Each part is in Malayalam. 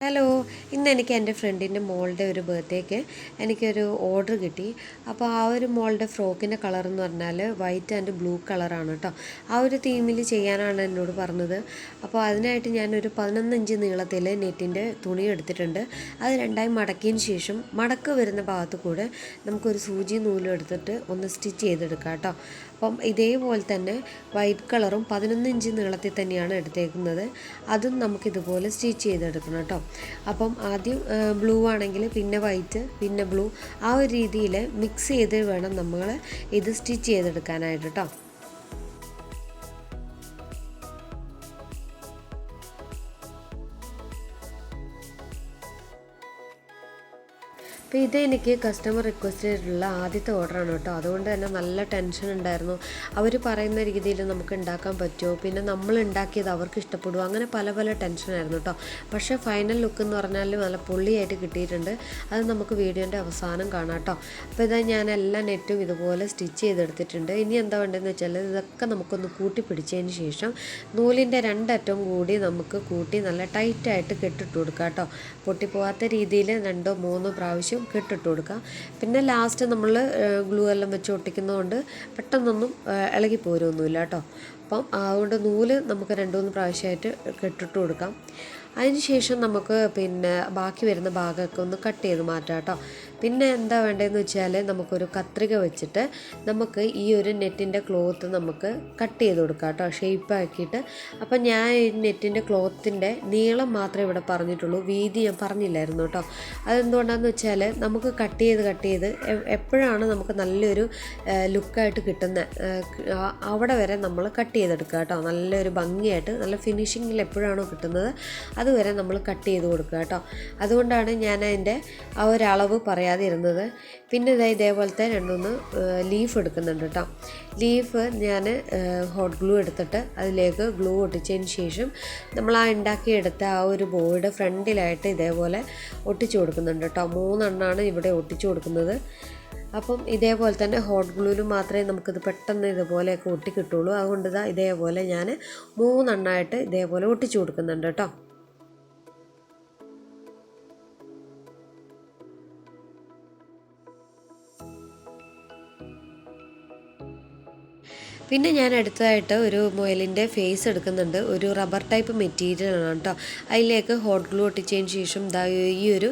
Hello, ഇന്ന് എനിക്ക് എന്റെ ഫ്രണ്ടിന്റെ മോളുടെ ഒരു ബർത്ത്ഡേക്ക് എനിക്കൊരു ഓർഡർ കിട്ടി. അപ്പോൾ ആ ഒരു മോളുടെ ഫ്രോക്കിന്റെ കളർ എന്ന് പറഞ്ഞാൽ വൈറ്റ് ആൻഡ് ബ്ലൂ കളറാണ് കേട്ടോ. ആ ഒരു തീമിൽ ചെയ്യാനാണ് എന്നോട് പറഞ്ഞത്. അപ്പോൾ അതിനായിട്ട് ഞാനൊരു പതിനൊന്നഞ്ച് നീളത്തിൽ നെറ്റിന്റെ തുണി എടുത്തിട്ടുണ്ട്. അത് രണ്ടായി മടക്കിയതിന് ശേഷം മടക്ക് വരുന്ന ഭാഗത്ത് കൂടെ നമുക്കൊരു സൂചി നൂലും എടുത്തിട്ട് ഒന്ന് സ്റ്റിച്ച് ചെയ്തെടുക്കാം കേട്ടോ. അപ്പം ഇതേപോലെ തന്നെ വൈറ്റ് കളറും പതിനൊന്ന് ഇഞ്ച് നീളത്തിൽ തന്നെയാണ് എടുത്തേക്കുന്നത്. അതും നമുക്കിതുപോലെ സ്റ്റിച്ച് ചെയ്തെടുക്കണം കേട്ടോ. അപ്പം ആദ്യം ബ്ലൂ ആണെങ്കിൽ പിന്നെ വൈറ്റ് പിന്നെ ബ്ലൂ. ആ ഒരു രീതിയിൽ മിക്സ് ചെയ്ത് വേണം നമ്മൾ ഇത് സ്റ്റിച്ച് ചെയ്തെടുക്കാനായിട്ട് കേട്ടോ അപ്പോൾ ഇത് എനിക്ക് കസ്റ്റമർ റിക്വസ്റ്റ് ചെയ്തിട്ടുള്ള ആദ്യത്തെ ഓർഡറാണ് കേട്ടോ. അതുകൊണ്ട് തന്നെ നല്ല ടെൻഷൻ ഉണ്ടായിരുന്നു. അവർ പറയുന്ന രീതിയിൽ നമുക്ക് ഉണ്ടാക്കാൻ പറ്റുമോ? പിന്നെ നമ്മൾ ഉണ്ടാക്കിയത് അവർക്ക് ഇഷ്ടപ്പെടുമോ? അങ്ങനെ പല പല ടെൻഷനായിരുന്നു കേട്ടോ. പക്ഷേ ഫൈനൽ ലുക്ക് എന്ന് പറഞ്ഞാൽ നല്ല പൊള്ളിയായിട്ട് കിട്ടിയിട്ടുണ്ട്. അത് നമുക്ക് വീഡിയോന്റെ അവസാനം കാണാം കേട്ടോ. അപ്പോൾ ഇതാ ഞാൻ എല്ലാ നെറ്റും ഇതുപോലെ സ്റ്റിച്ച് ചെയ്തെടുത്തിട്ടുണ്ട്. ഇനി എന്താ വേണ്ടതെന്ന് വെച്ചാൽ ഇതൊക്കെ നമുക്കൊന്ന് കൂട്ടി പിടിച്ചതിന് ശേഷം നൂലിന്റെ രണ്ടറ്റവും കൂടി നമുക്ക് കൂട്ടി നല്ല ടൈറ്റായിട്ട് കെട്ടിട്ട് കൊടുക്കാം കേട്ടോ. പൊട്ടിപ്പോവാത്ത രീതിയിൽ രണ്ടോ മൂന്നോ പ്രാവശ്യം കെട്ടിട്ട് കൊടുക്കുക. പിന്നെ ലാസ്റ്റ് നമ്മൾ ഗ്ലൂ എല്ലാം വെച്ച് ഒട്ടിക്കുന്നതുകൊണ്ട് പെട്ടെന്നൊന്നും ഇളകി പോരൊന്നുമില്ല കേട്ടോ. അപ്പം അതുകൊണ്ട് നൂൽ നമുക്ക് രണ്ട് മൂന്ന് പ്രാവശ്യമായിട്ട് കെട്ടിട്ട് കൊടുക്കാം. അതിന് ശേഷം നമുക്ക് പിന്നെ ബാക്കി വരുന്ന ഭാഗമൊക്കെ ഒന്ന് കട്ട് ചെയ്ത് മാറ്റാം കേട്ടോ. പിന്നെ എന്താ വേണ്ടതെന്ന് വെച്ചാൽ നമുക്കൊരു കത്രിക വെച്ചിട്ട് നമുക്ക് ഈ ഒരു നെറ്റിന്റെ ക്ലോത്ത് നമുക്ക് കട്ട് ചെയ്ത് കൊടുക്കാം കേട്ടോ ഷേപ്പ് ആക്കിയിട്ട്. അപ്പം ഞാൻ ഈ നെറ്റിന്റെ ക്ലോത്തിന്റെ നീളം മാത്രമേ ഇവിടെ പറഞ്ഞിട്ടുള്ളൂ. വീതി ഞാൻ പറഞ്ഞില്ലായിരുന്നു കേട്ടോ. അതെന്തുകൊണ്ടാണെന്ന് വെച്ചാൽ നമുക്ക് കട്ട് ചെയ്ത് കട്ട് ചെയ്ത് എപ്പോഴാണ് നമുക്ക് നല്ലൊരു ലുക്കായിട്ട് കിട്ടുന്നത് അവിടെ വരെ നമ്മൾ കട്ട് ചെയ്തെടുക്കുക കേട്ടോ. നല്ലൊരു ഭംഗിയായിട്ട് നല്ല ഫിനിഷിങ്ങിൽ എപ്പോഴാണോ കിട്ടുന്നത് അതുവരെ നമ്മൾ കട്ട് ചെയ്ത് കൊടുക്കുക കേട്ടോ. അതുകൊണ്ടാണ് ഞാൻ അതിന്റെ ആ ഒരളവ് അളവ് പറയാതിരുന്നത്. പിന്നെ ഇതാ ഇതേപോലത്തെ രണ്ടുമൂന്ന് ലീഫ് എടുക്കുന്നുണ്ട് കേട്ടോ ലീഫ് ഞാൻ ഹോട്ട് ഗ്ലൂ എടുത്തിട്ട് അതിലേക്ക് ഗ്ലൂ ഒട്ടിച്ചതിന് ശേഷം നമ്മൾ ആ ഉണ്ടാക്കിയെടുത്ത ആ ഒരു ബോയുടെ ഫ്രണ്ടിലായിട്ട് ഇതേപോലെ ഒട്ടിച്ചു കൊടുക്കുന്നുണ്ട് കേട്ടോ മൂന്നെണ്ണമാണ് ഇവിടെ ഒട്ടിച്ചു കൊടുക്കുന്നത്. അപ്പം ഇതേപോലെ തന്നെ ഹോട്ട് ഗ്ലൂവിൽ മാത്രമേ നമുക്കിത് പെട്ടെന്ന് ഇതുപോലെയൊക്കെ ഒട്ടി കിട്ടുള്ളൂ അതുകൊണ്ട് ഇതാ ഇതേപോലെ ഞാൻ മൂന്നെണ്ണമായിട്ട് ഇതേപോലെ ഒട്ടിച്ചു കൊടുക്കുന്നുണ്ട് കേട്ടോ പിന്നെ ഞാൻ അടുത്തതായിട്ട് ഒരു മുയലിന്റെ ഫേസ് എടുക്കുന്നുണ്ട്. ഒരു റബ്ബർ ടൈപ്പ് മെറ്റീരിയൽ ആണ് കേട്ടോ. അതിലേക്ക് ഹോട്ട് ഗ്ലൂ ഒട്ടിച്ചതിന് ശേഷം ഈ ഒരു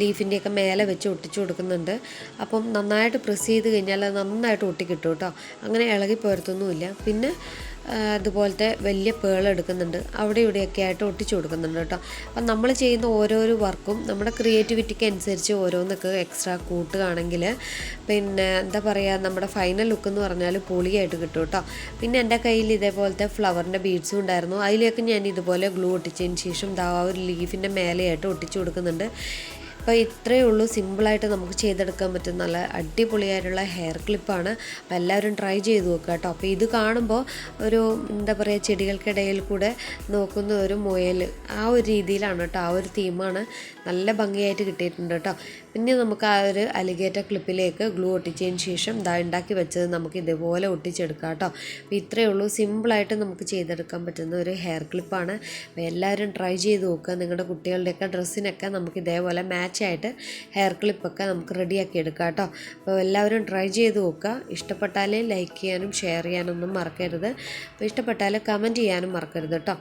ലീഫിന്റെയൊക്കെ മേലെ വെച്ച് ഒട്ടിച്ചു കൊടുക്കുന്നുണ്ട്. അപ്പം നന്നായിട്ട് പ്രസ് ചെയ്ത് കഴിഞ്ഞാൽ നന്നായിട്ട് ഒട്ടിക്കിട്ടും കേട്ടോ. അങ്ങനെ ഇളകി പോരത്തൊന്നുമില്ല. പിന്നെ അതുപോലത്തെ വലിയ പേൾ എടുക്കുന്നുണ്ട്. അവിടെ ഇവിടെയൊക്കെ ആയിട്ട് ഒട്ടിച്ചു കൊടുക്കുന്നുണ്ട് കേട്ടോ. അപ്പം നമ്മൾ ചെയ്യുന്ന ഓരോരോ വർക്കും നമ്മുടെ ക്രിയേറ്റിവിറ്റിക്ക് അനുസരിച്ച് ഓരോന്നൊക്കെ എക്സ്ട്രാ കൂട്ടുകയാണെങ്കിൽ പിന്നെ എന്താ പറയുക നമ്മുടെ ഫൈനൽ ലുക്ക് എന്ന് പറഞ്ഞാൽ പൊളിയായിട്ട് കിട്ടും കേട്ടോ. പിന്നെ എന്റെ കയ്യിൽ ഇതേപോലത്തെ ഫ്ലവറിന്റെ ബീഡ്സും ഉണ്ടായിരുന്നു. അതിലേക്ക് ഞാൻ ഇതുപോലെ ഗ്ലൂ ഒട്ടിച്ചതിന് ശേഷം ദാ ഒരു ലീഫിന്റെ മേലെയായിട്ട് ഒട്ടിച്ചു കൊടുക്കുന്നുണ്ട്. അപ്പോൾ ഇത്രയേ ഉള്ളൂ. സിമ്പിളായിട്ട് നമുക്ക് ചെയ്തെടുക്കാൻ പറ്റും. നല്ല അടിപൊളിയായിട്ടുള്ള ഹെയർ ക്ലിപ്പാണ് അപ്പോൾ എല്ലാവരും ട്രൈ ചെയ്ത് നോക്കുക കേട്ടോ. അപ്പോൾ ഇത് കാണുമ്പോൾ ഒരു എന്താ പറയുക ചെടികൾക്കിടയിൽ കൂടെ നോക്കുന്ന ഒരു മുയൽ ആ ഒരു രീതിയിലാണ് കേട്ടോ. ആ ഒരു തീമാണ് നല്ല ഭംഗിയായിട്ട് കിട്ടിയിട്ടുണ്ട് കേട്ടോ. പിന്നെ നമുക്ക് ആ ഒരു അലിഗേറ്റർ ക്ലിപ്പിലേക്ക് ഗ്ലൂ ഒട്ടിച്ചതിന് ശേഷം ഇതാ ഉണ്ടാക്കി വെച്ചത് നമുക്ക് ഇതേപോലെ ഒട്ടിച്ചെടുക്കാം കേട്ടോ. അപ്പോൾ ഇത്രയേ ഉള്ളൂ. സിമ്പിളായിട്ട് നമുക്ക് ചെയ്തെടുക്കാൻ പറ്റുന്ന ഒരു ഹെയർ ക്ലിപ്പാണ് അപ്പോൾ എല്ലാവരും ട്രൈ ചെയ്ത് നോക്കുക. നിങ്ങളുടെ കുട്ടികളുടെയൊക്കെ ഡ്രസ്സിനൊക്കെ നമുക്ക് ഇതേപോലെ മാച്ച് ആയിട്ട് ഹെയർ ക്ലിപ്പൊക്കെ നമുക്ക് റെഡിയാക്കി എടുക്കാം കേട്ടോ. അപ്പോൾ എല്ലാവരും ട്രൈ ചെയ്ത് നോക്കുക. ഇഷ്ടപ്പെട്ടാൽ ലൈക്ക് ചെയ്യാനും ഷെയർ ചെയ്യാനൊന്നും മറക്കരുത്. അപ്പോൾ ഇഷ്ടപ്പെട്ടാൽ കമന്റ് ചെയ്യാനും മറക്കരുത് കേട്ടോ.